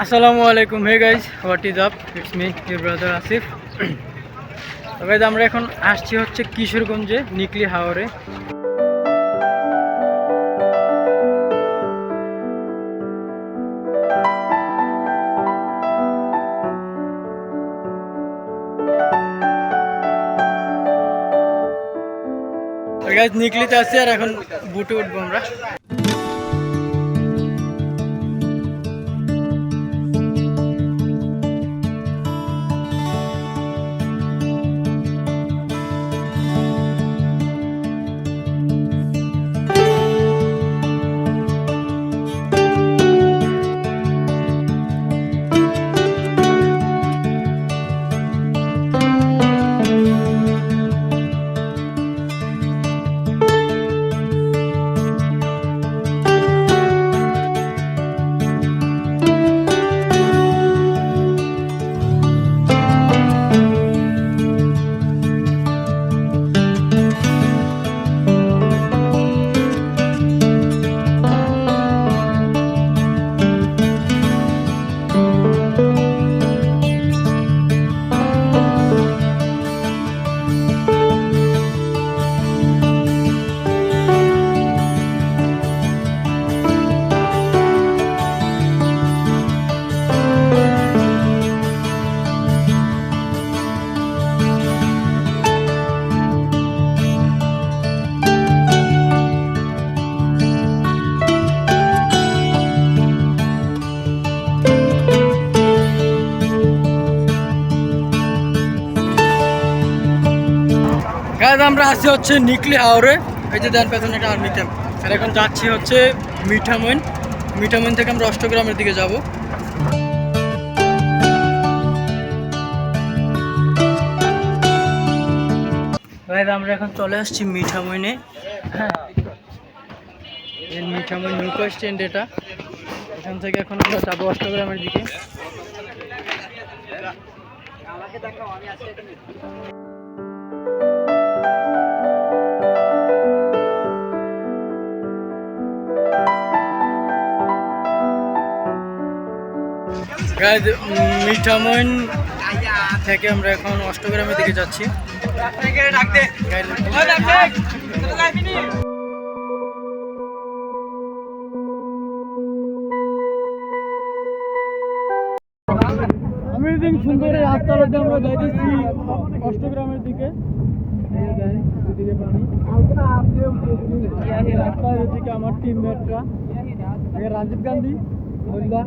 আসসালামু আলাইকুম, hey guys what is up it's me your brother Asif তো guys আমরা এখন আসছি হচ্ছে কিশোরগঞ্জে নিকলি হাওরে নিকলিতে আছি আর এখন বুটে উঠবো আমরা। গাইজ, আমরা আসছি হচ্ছে নিকলি হাওরে। এই যে দেন পেছনে একটা আর্মি ক্যাম্প আর এখন যাচ্ছি হচ্ছে মিঠামইন। মিঠামইন থেকে আমরা অষ্টগ্রামের দিকে যাব। গাইজ, আমরা এখন চলে আসছি মিঠামইনে। হ্যাঁ মিঠামইন নৌকা স্ট্যান্ড এটা। এখান থেকে এখন আমরা যাব অষ্টগ্রামের দিকে। গাইজ মিঠামইন থেকে আমরা এখন অষ্টগ্রামের দিকে যাচ্ছি। দিন সুন্দর রাস্তার মধ্যে আমরা যাইতেছি অষ্টগ্রামের দিকে। রাস্তার এদিকে আমার টিম মেটরা রাজীব গান্ধী মোল্লা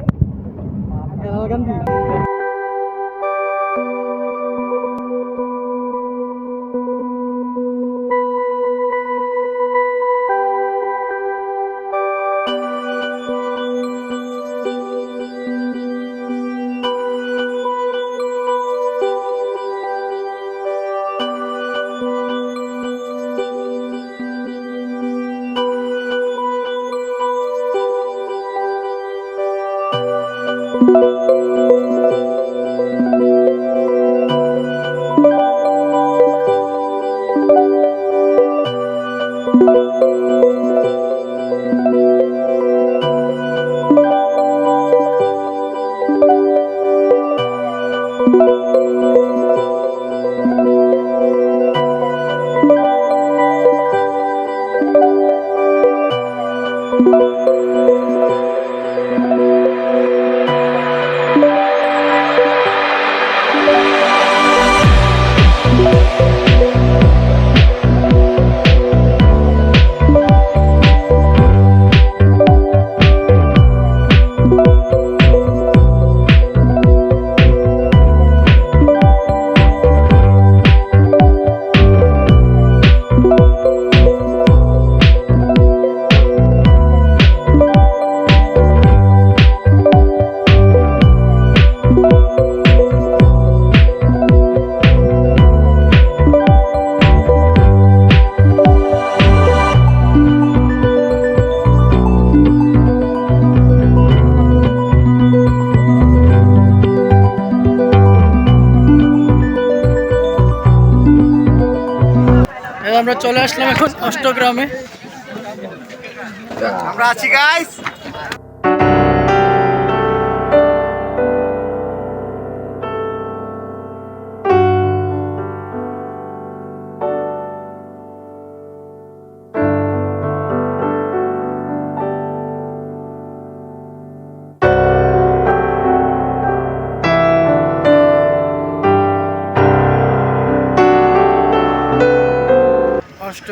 রাহুল গান্ধী এই আমরা চলে আসলাম এখন অষ্টগ্রামে। আমরা আছি গাইস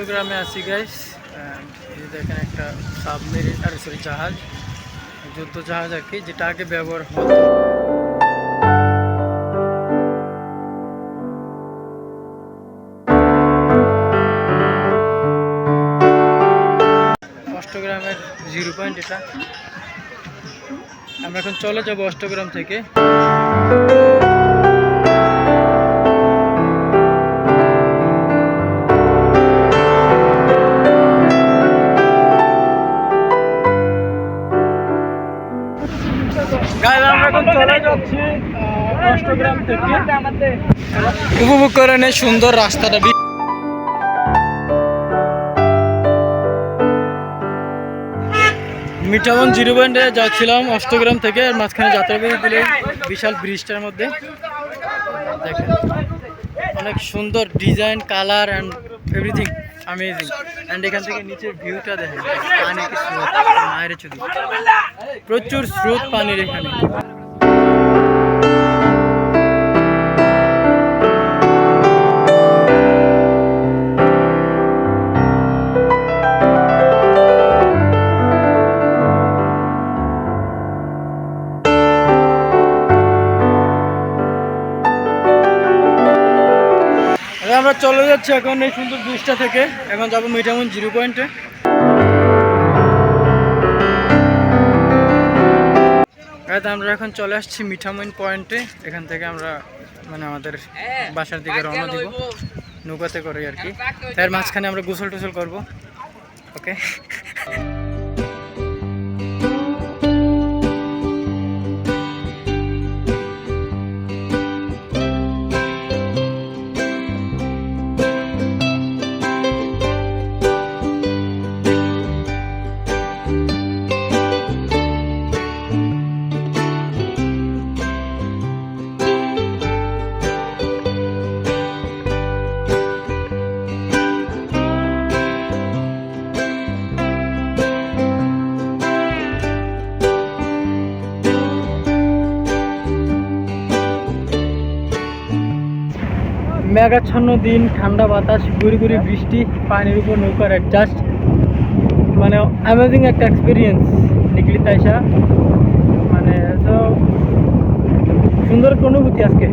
অষ্টগ্রামে আছি গাইস দেখেন একটা সাবমেরিন আর সরি জাহাজ, যুদ্ধ জাহাজ আর কি, যেটা আগে ব্যবহার হতো। অষ্টগ্রামের জিরো পয়েন্ট এটা। আমরা এখন চলে যাব অষ্টগ্রাম থেকে। উপভোগ করে নেই সুন্দর রাস্তাটা। মিঠাবন জিরো পয়েন্টে যাচ্ছিলাম অষ্টগ্রাম থেকে মাঝখানে যাত্রাবাড়ি দিলে বিশাল ব্রিজটার মধ্যে। দেখেন, অনেক সুন্দর design, colour and everything amazing and এখান থেকে নিচের ভিউটা দেখেন, পানি স্রোত, মায়ের চুরি প্রচুর স্রোত পানির এখানে। আমরা চলে যাচ্ছি এখন এই সুন্দর ব্রিজটা থেকে। এখন যাব মিঠামুন জিরো পয়েন্টে। আমরা এখন চলে আসছি মিঠামইন পয়েন্টে। এখান থেকে আমরা মানে আমাদের বাসার দিকে রওনা দিব। নৌকাতে করে আর কি। তার মাঝখানে আমরা গোসল টোসল করব। ওকে? মেঘাচ্ছন্ন দিন, ঠান্ডা বাতাস, গুড়ি গুড়ি বৃষ্টি, পানির উপর নৌকার অ্যাডজাস্ট মানে অ্যামেজিং একটা এক্সপিরিয়েন্স নিকলি তাইসা মানে তো সুন্দর একটা অনুভূতি আজকে।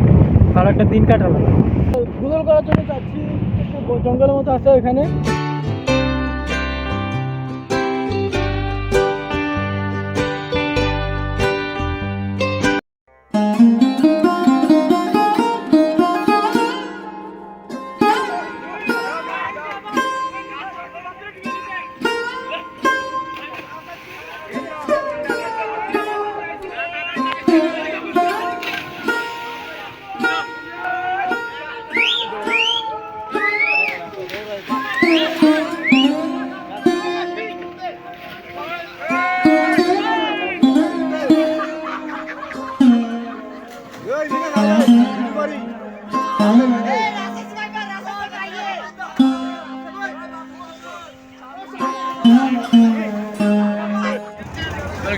ভালো একটা দিন কাটালাম। গুগল করার জন্য যাচ্ছি জঙ্গলের মতো আছে এখানে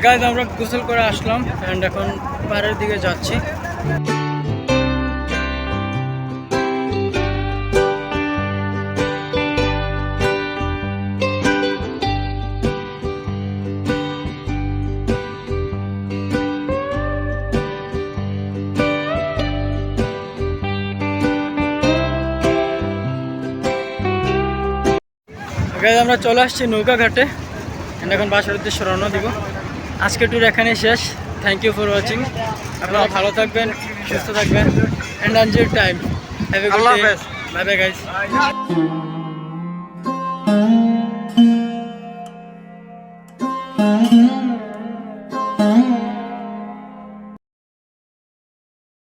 গাইজ আমরা গোসল করে আসলাম অ্যান্ড এখন পাহাড়ের দিকে যাচ্ছি। আমরা চলে আসছি নৌকা ঘাটে And এখন বাসার উদ্দেশ্যে রওনা দিব। আজকে ট্যুর এখানে শেষ। থ্যাংক ইউ ফর ওয়াচিং আপনারা ভালো থাকবেন সুস্থ থাকবেন। And enjoy time have a good day bye bye guys